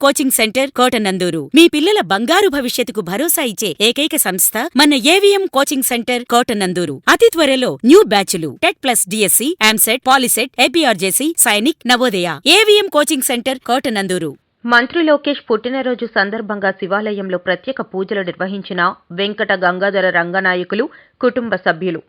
Coaching centre Kotanandur. మీ పిల్లల బంగారు భవిష్యత్తుకు భరోసా ఇచ్చే ఏకైక సంస్థ మన ఏవిఎం కోచింగ్ సెంటర్ కోటనందూరు. అతి త్వరలో న్యూ బ్యాచ్లు. TET plus DSC EAMCET POLYCET APRJC Sainik Navodaya. AVM coaching centre Kotananduru. మంత్రి లోకేష్ పుట్టినరోజు సందర్భంగా శివాలయంలో ప్రత్యేక పూజలు నిర్వహించిన వెంకట గంగాధర రంగనాయకులు కుటుంబ సభ్యులు.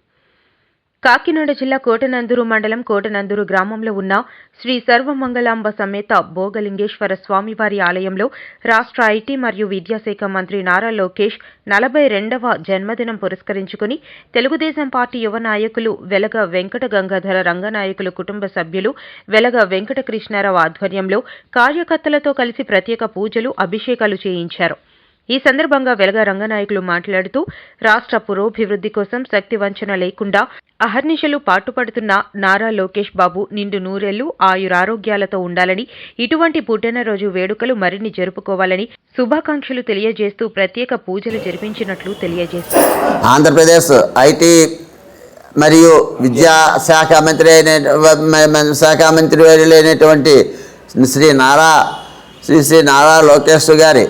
కాకినాడ జిల్లా కోటనందూరు మండలం కోటనందూరు గ్రామంలో ఉన్న శ్రీ సర్వమంగళాంబ సమేత భోగలింగేశ్వర స్వామివారి ఆలయంలో రాష్ట్ర ఐటీ మరియు విద్యాశాఖ మంత్రి నారా లోకేష్ నలభై రెండవ జన్మదినం పురస్కరించుకుని తెలుగుదేశం పార్టీ యువ నాయకులు వెలగ వెంకట గంగాధర రంగనాయకులు కుటుంబ సభ్యులు వెలగ వెంకట కృష్ణారావు ఆధ్వర్యంలో కార్యకర్తలతో కలిసి ప్రత్యేక పూజలు అభిషేకాలు చేయించారు. ఈ సందర్భంగా వెలగ రంగనాయకులు మాట్లాడుతూ రాష్ట్ర పురోభివృద్ధి కోసం శక్తి వంచన లేకుండా అహర్నిశలు పాటుపడుతున్న నారా లోకేష్ బాబు నిండు నూరెళ్ళు ఆయురారోగ్యాలతో ఉండాలని ఇటువంటి పుట్టినరోజు వేడుకలు మరిన్ని జరుపుకోవాలని శుభాకాంక్షలు తెలియజేస్తూ ప్రత్యేక పూజలు జరిపించినట్లు తెలియజేశారు. ఆంధ్రప్రదేశ్ ఐటీ మరియు విద్యా శాఖ మంత్రి అయిన శాఖ మంత్రి అయినటువంటి శ్రీ నారా శ్రీ శ్రీ నారా లోకేష్ గారి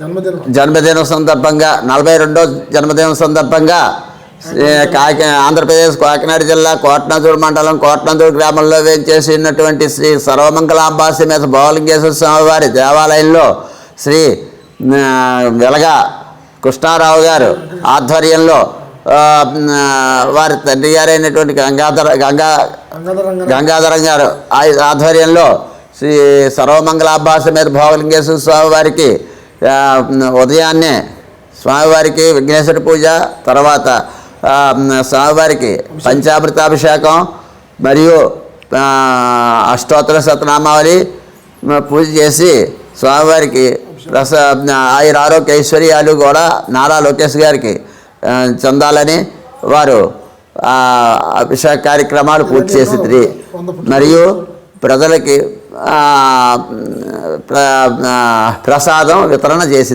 జన్మదినం. సందర్భంగా నలభై రెండో జన్మదినం సందర్భంగా కాకి ఆంధ్రప్రదేశ్ కాకినాడ జిల్లా కోటనందూరు మండలం కోటనందూరు గ్రామంలో వేంచేసినటువంటి శ్రీ సర్వమంగళాంబాసి మీద భోవలింగేశ్వర స్వామివారి దేవాలయంలో శ్రీ వెలగ కృష్ణారావు గారు ఆధ్వర్యంలో వారి తండ్రి గారైనటువంటి గంగాధర గంగా గంగాధర గారు. ఆధ్వర్యంలో శ్రీ సర్వమంగళాభాస మీద భోగలింగేశ్వర స్వామి వారికి ఉదయాన్నే స్వామివారికి విఘ్నేశ్వర పూజ తర్వాత స్వామివారికి పంచామృతాభిషేకం మరియు అష్టోత్తర శతనామావళి మ, పూజ చేసి స్వామివారికి రస ఆయుర ఆరోగ్య ఐశ్వర్యాలు కూడా నారా లోకేష్ గారికి చెందాలని వారు అభిషేక కార్యక్రమాలు పూర్తి చేసి మరియు ప్రజలకి ప్రసాదం వితరణ చేసి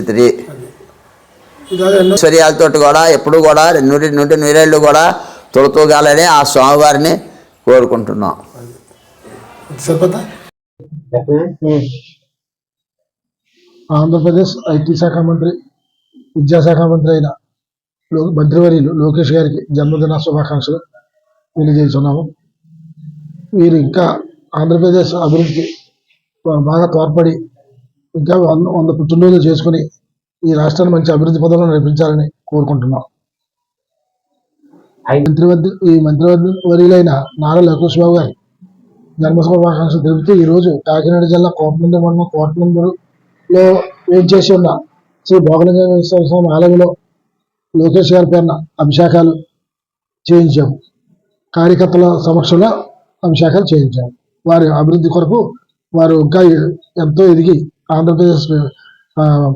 ఇలాగ ఎన్నో ఐశ్వర్యాలతో కూడా ఎప్పుడు కూడా నూటి నూటి నూరేళ్ళు కూడా తొలతూగాలని ఆ స్వామివారిని కోరుకుంటున్నాం. ఆంధ్రప్రదేశ్ ఐటీ శాఖ మంత్రి విద్యాశాఖ మంత్రి అయిన మంత్రివర్యులు లోకేష్ గారికి జన్మదిన శుభాకాంక్షలు తెలియజేస్తున్నాము. వీరు ఇంకా ఆంధ్రప్రదేశ్ అభివృద్ధికి బా- బాగా తోడ్పడి ఇంకా వంద వంద పుట్టినరోజులు చేసుకుని ఈ రాష్ట్రాన్ని మంచి అభివృద్ధి పదంలో నడిపించాలని కోరుకుంటున్నాం. మంత్రివర్గ ఈ మంత్రివర్యులైన నారా లోకేష్ బాబు గారి జన్మ శుభాకాంక్షలు తెలుపుతూ ఈ రోజు కాకినాడ జిల్లా కోటనందు మండలం కోటనందులో ఏం చేసి ఉన్న శ్రీ భోగలింగేశ్వర స్వామి ఆలయంలో లోకేష్ గారి పేరున అభిషేకాలు చేయించాము కార్యకర్తల సమక్షంలో అభిషేకాలు చేయించాము వారి అభివృద్ధి కొరకు వారు ఇంకా ఎంతో ఎదిగి ఆంధ్రప్రదేశ్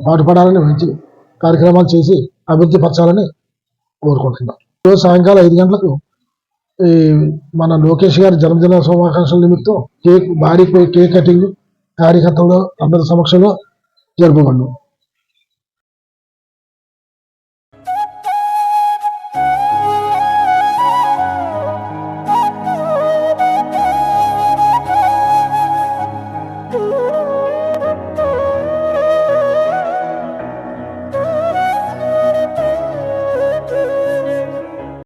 పాటుపడాలని మంచి కార్యక్రమాలు చేసి అభివృద్ధి పరచాలని కోరుకుంటున్నాం. ఈరోజు సాయంకాలం ఐదు గంటలకు ఈ మన లోకేష్ గారి జన్మదిన శుభాకాంక్షల నిమిత్తం కేక్ భారీ కేక్ కటింగ్ కార్యకర్తలు అందరి సమక్షంలో జరపబడినాం